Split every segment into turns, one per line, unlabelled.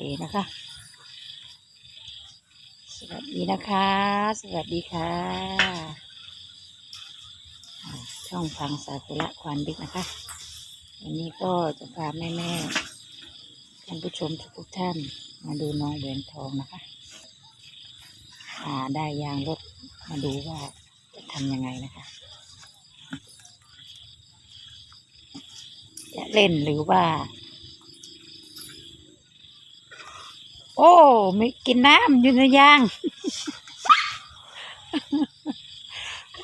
เคนะคะ สวัสดีนะคะ สวัสดีค่ะ ช่องฟังสากุระควานบิ๊กนะคะวันนี้ก็จะพาแม่แม่ๆท่านผู้ชมทุกท่านมาดูน้องแหวนทองนะคะอ่าได้ยางรถมาดูว่าจะทำยังไงนะคะ จะเล่นหรือว่า โอ้ไม่กินน้ำอยู่ในยาง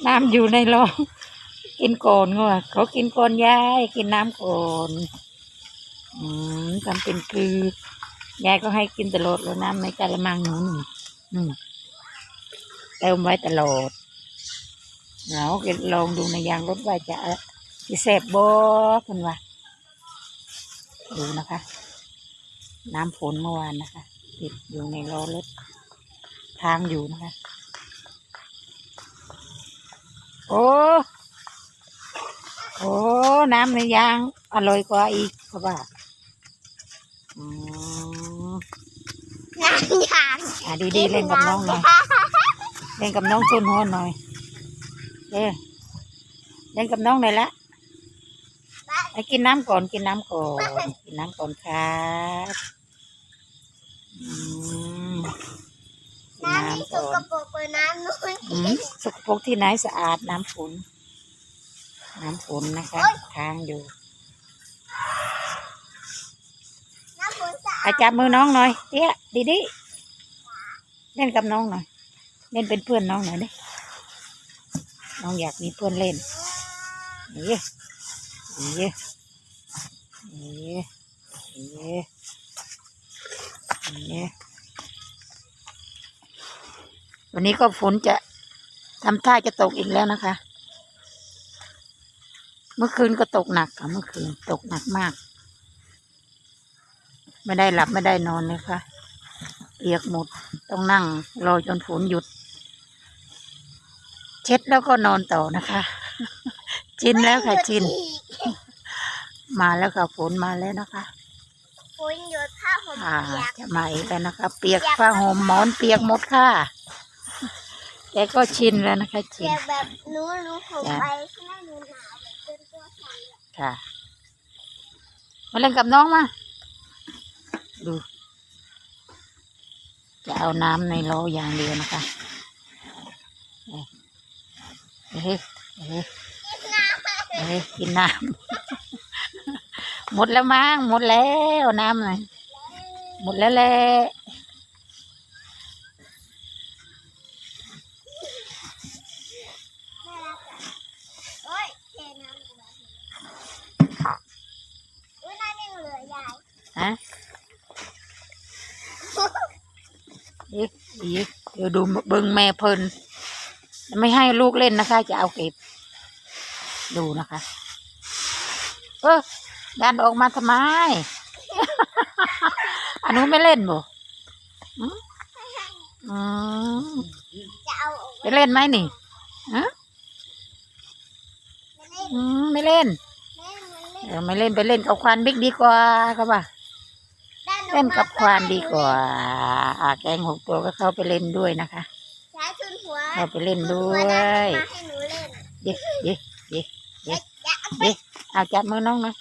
น้ำอยู่ในรองกินก่อนงัวเขากินก่อนยาย กินน้ำก่อนอืมทำเป็นคือยายก็ให้กินตลอดแล้วน้ำในกะละมังหนูนี่อืมเติมไว้ตลอดเราก็ลองดูในยางรถว่าจะจะแสบบ่กันว่าดูนะคะ น้ำฝนเมื่อวานนะคะ ติดอยู่ในล้อรถทางอยู่นะคะ โอ้ โอ้ น้ำในยางอร่อยกว่าอีกเขาว่าอืม
น้ำยาง
อะดีๆเล่นกับน้องหน่อย เล่นกับน้องชุนหัวหน่อยเด้เล่นกับน้องหน่อยละไปกินน้ำก่อน กินน้ำก่อน กินน้ำก่อนครับอืมกิ น
น้ำที่
น้ำ
ส
ก่อกน
ปรกกว่าน้ำนู้น
อืมสกปรกที่ไหนสะอาดน้ำฝน น้ำฝนนะคะทางอยู่
น้ำฝนสะอา
อา
ด
จับมือน้องหน่อยเตี้ยดีดีเล่นกับน้องหน่อยเล่นเป็นเพื่อนน้องหน่อยดิน้องอยากมีเพื่อนเล่นนี่นี่นี่นี่ นี่วันนี้ก็ฝนจะทำท่าจะตกอีกแล้วนะคะ เมื่อคืนก็ตกหนักค่ะเมื่อคืนตกหนักมาก ไม่ได้หลับไม่ได้นอนเลยค่ะเปียกหมดต้องนั่งรอจนฝนหยุด เช็ดแล้วก็นอนต่อนะคะชินแล้วค่ะชิน มาแล้วค่ะฝนมาแล้วนะคะ
ฝนหยุดผ้า ห่ม
อ่า
เปียก
จะมาอีกแล้วนะคะเปียกผ้าห่มหมอนเปียกหมดค่ะ แต่ก็ชินแล้วนะคะชิ
เปี
น
ยกแบบหนู้นู้ห่ม
จ้ะ
ไปใช่ไหมหนูหนาวแบบจนตัวสั่นเลย
ค่ะ มาเล่นกับน้องมา ดู จะเอาน้ำในล้ออย่างเดียวนะคะเอ้ยเอ้ยเอ้ยเอ้ยกินน้ำ หมดแล้วมั้งหมดแล้วน้ำเลย หมดแล้วแหละ
โอ้ยเทน้ำเลยอุ้ยน้ำยังเหลือยาย
ฮะอีกอีกเดี๋ยวดูเบิ่งแม่เพลินไม่ให้ลูกเล่นนะคะ จะเอาเก็บ ดูนะคะ เออดันออกมาทำไม อันนู้นไม่เล่นบ่อืมอืม
จะเอาออก
ไปเล่นไหมนี่ฮะ
ไม่เล่น
อืมไม่เล่น
ไม่เล่นมันเล่น
เออไม่เล่นไปเล่นกับควานบิ๊กดีกว่าครับว่า
ด้านออกมา
เล่นกับควานดีกว่าอ่าแกงหกตัวก็เข้าไปเล่นด้วยนะคะ
ใช้ทุนหัว
เข้าไปเล่น
ทุน
ด้
หั
ว
วด้าน
ย
ออกมาให้หนูเล่น
เย่เย่เย่
อย่าอย่า
เย่เอาจับมือน้องหน่อย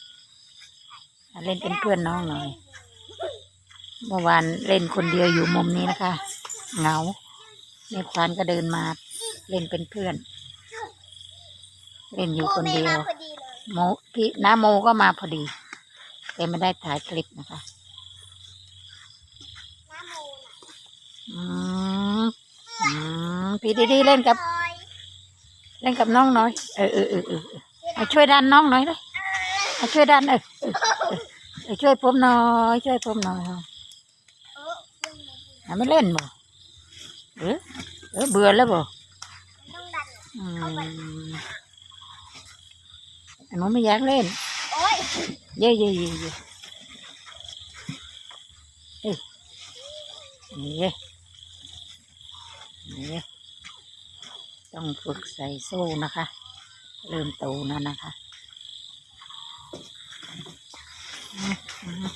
อะเล่นเป็นเพื่อนน้องหน่อย เมื่อวานเล่นคนเดียวอยู่มุมนี้นะคะ เหงาแม่ควานก็เดินมาเล่นเป็นเพื่อน เล่นอยู่คน
เดี
ยวโมพี่น้าโมก็มาพอดี แต่ไม่ได้ถ่ายคลิปนะคะ
น้ำโมน่ะ
อืมอืมพี่ดีๆเล่นกับ เล่นกับน้องน่อย เออเออเออเออเออเอาช่วยดันน้องหน่อยเลยเอาช่วยดันเออเออเออเออช่วยผมหน่อย ช่วยผมหน่อย
เออ
อะไม่เล่นบ่เออเออเบื่อแล้วบ่
อื
มอันนู้นไม่อยากเล่นเย่เย่เย่เย่เอ้ยเย่ย่ต้องฝึกใส่โซ่นะคะ เริ่มโตแล้วนะคะอืมอืม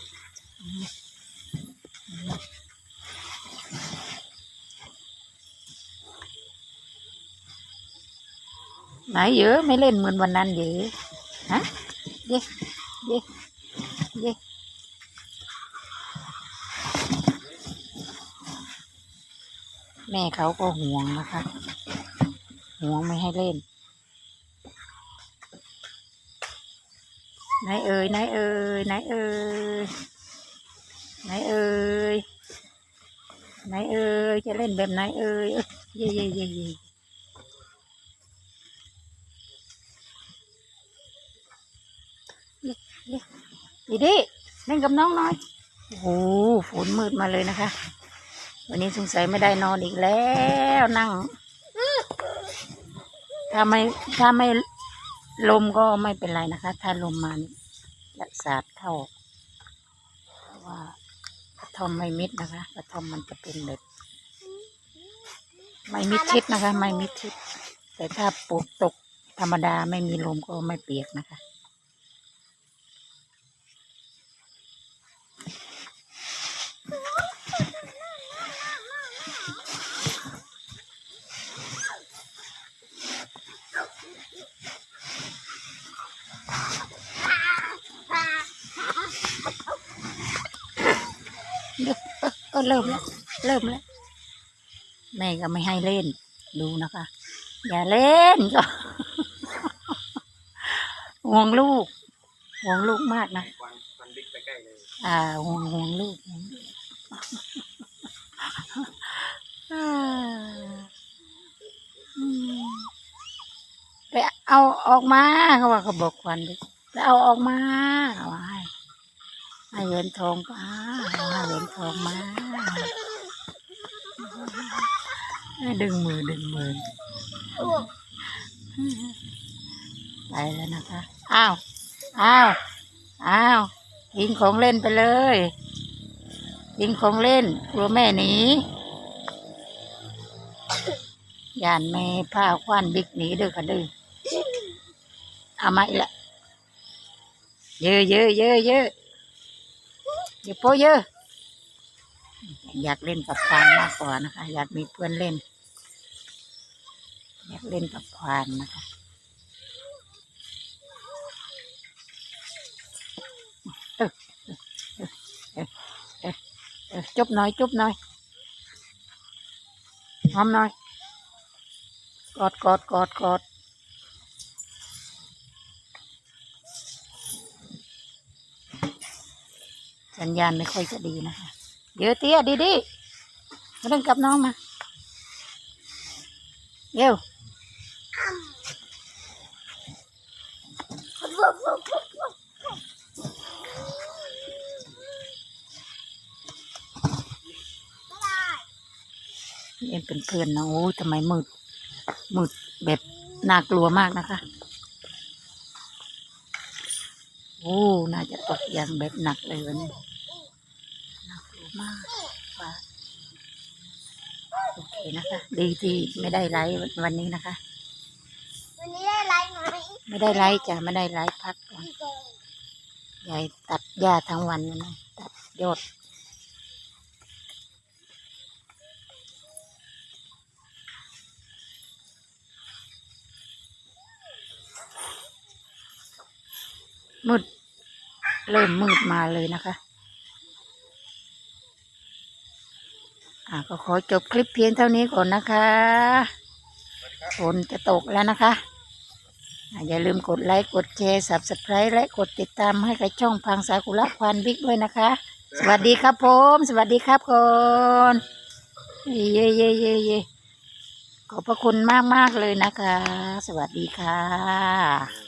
อืม ไหนเยอะไม่เล่นเหมือนวันนั้นเยอะฮะเย่เย่เย่แม่เขาก็ห่วงนะคะห่วงไม่ให้เล่นไหนเอ่ยไหนเอ่ยไหนเอ่ยไหนเอ่ยไหนเอ่ยจะเล่นแบบนเอ่ยเอ้ยเย่เย่เย่เย่ ดีดีเล่นกับน้องหน่อย โอ้โหฝนมืดมาเลยนะคะ วันนี้สงสัยไม่ได้นอนอีกแล้วนั่ง ถ้าไม่ถ้าไม่ลมก็ไม่เป็นไรนะคะ ถ้าลมมานี่จะสาดเข้าเพราะว่ากระทอมไม่มิดนะคะกระทอมมันจะเป็นแบบไม่มิดชิดนะคะ ไม่มิดชิด แต่ถ้าปลูกตกธรรมดาไม่มีลมก็ไม่เปียกนะคะ เออเริ่มแล้วเริ่มแล้วแม่ก็ไม่ให้เล่น ดูนะคะ อย่าเล่นก็ห่วงลูกห่วงลูกมากนะอ่าห่วงห่วงลูกไปเอาออกมาเขาว่าเขาบอกควันดิไปเอาออกมาเอาให้ให้เหรียญทองไปาเอาให้เหรียญทองมา ดึงมือดึงมือ ไปแล้วนะคะ อ้าว อ้าว อ้าวยิงของเล่นไปเลยยิงของเล่น กลัวแม่หนียานแม่ผ้าคว้านบิ๊กหนีเด้อค่ะเด้อเอามาอีกละเยอะเยอะเยอะเยอะเดี๋ยวโปเยอะ อยากเล่นกับควานมากกว่านะคะ อยากมีเพื่อนเล่น อยากเล่นกับควานนะคะจุบหน่อยจุบหน่อยหอมหน่อย กอดกอดกอดกอดสัญญาณไม่ค่อยจะดีนะคะ เดี๋ยวเตี้ยดีดีมาเล่นกับน้องมาเร็วเล่นเป็นเพื่อนนะโอ้ทำไมมืดมืดแบบน่ากลัวมากนะคะโอ้น่าจะตกอย่างแบบหนักเลยวันนี้ากลัวมากว่าโอเค นะคะ ดีที่ไม่ได้ไลฟ์วันนี้นะคะ
วันนี้ได้ไลฟ์ไหม
ไม่ได้ไลฟ์จ้ะไม่ได้ไลฟ์พักก่อนยายตัดหญ้าทั้งวันเลยนะตัดยอดมืดเริ่มมืดมาเลยนะคะ อ่า ก็ขอจบคลิปเพียงเท่านี้ก่อนนะคะฝนจะตกแล้วนะคะอ่าอย่าลืมกดไลค์ กดแชร์ subscribe และกดติดตามให้กับช่องพังสากุระควานบิ๊กด้วยนะคะ สวัสดีครับผม สวัสดีครับก่อนเย่เย่เย่เย่ขอบพระคุณมากๆเลยนะคะ สวัสดีค่ะ